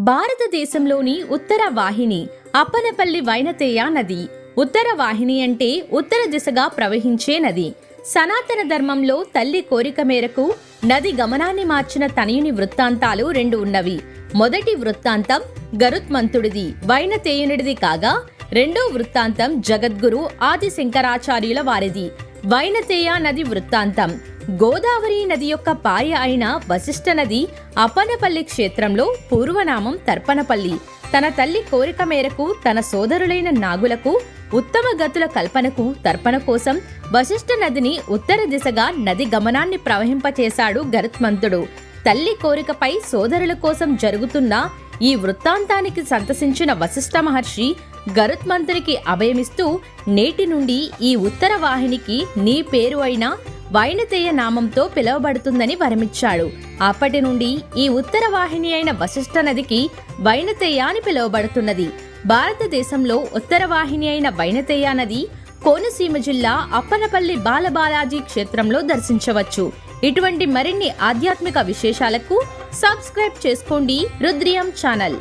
భారతదేశంలోని ఉత్తర వాహిని అప్పనపల్లి వైనతేయ నది. ఉత్తర వాహిని అంటే ఉత్తర దిశగా ప్రవహించే నది. సనాతన ధర్మంలో తల్లి కోరిక మేరకు నది గమనాన్ని మార్చిన తనయుని వృత్తాంతాలు రెండు ఉన్నవి. మొదటి వృత్తాంతం గరుత్మంతుడిది వైనతేయునిడిది కాగా రెండో వృత్తాంతం జగద్గురు ఆది శంకరాచార్యుల వారిది. వైనతేయ నది వృత్తాంతం గోదావరి నది యొక్క పాయ అయిన వశిష్ఠ నది అపనపల్లి క్షేత్రంలో పూర్వనామం తర్పణపల్లి. తన తల్లి కోరిక మేరకు తన సోదరులైన నాగులకు ఉత్తమ గతుల కల్పనకు తర్పణ కోసం వశిష్ఠ నదిని ఉత్తర దిశగా నది గమనాన్ని ప్రవహింపచేశాడు గరుత్మంతుడు. తల్లి కోరికపై సోదరుల కోసం జరుగుతున్న ఈ వృత్తాంతానికి సంతసించిన వశిష్ఠ మహర్షి గరుత్మంతునికి అభయమిస్తూ నేటి నుండి ఈ ఉత్తర వాహినికి నీ పేరు అయిన వైనతేయ నామంతో పిలువబడుతుందని వరమిచ్చాడు. అప్పటి నుండి ఈ ఉత్తర వాహిని అయిన వశిష్ఠ నదికి వైనతేయ అని పిలువబడుతున్నది. భారతదేశంలో ఉత్తర వాహిని అయిన వైనతేయ నది కోనసీమ జిల్లా అప్పనపల్లి బాలబాలాజీ క్షేత్రంలో దర్శించవచ్చు. ఇటువంటి మరిన్ని ఆధ్యాత్మిక విశేషాలకు సబ్స్క్రైబ్ చేసుకోండి రుద్రియం ఛానల్.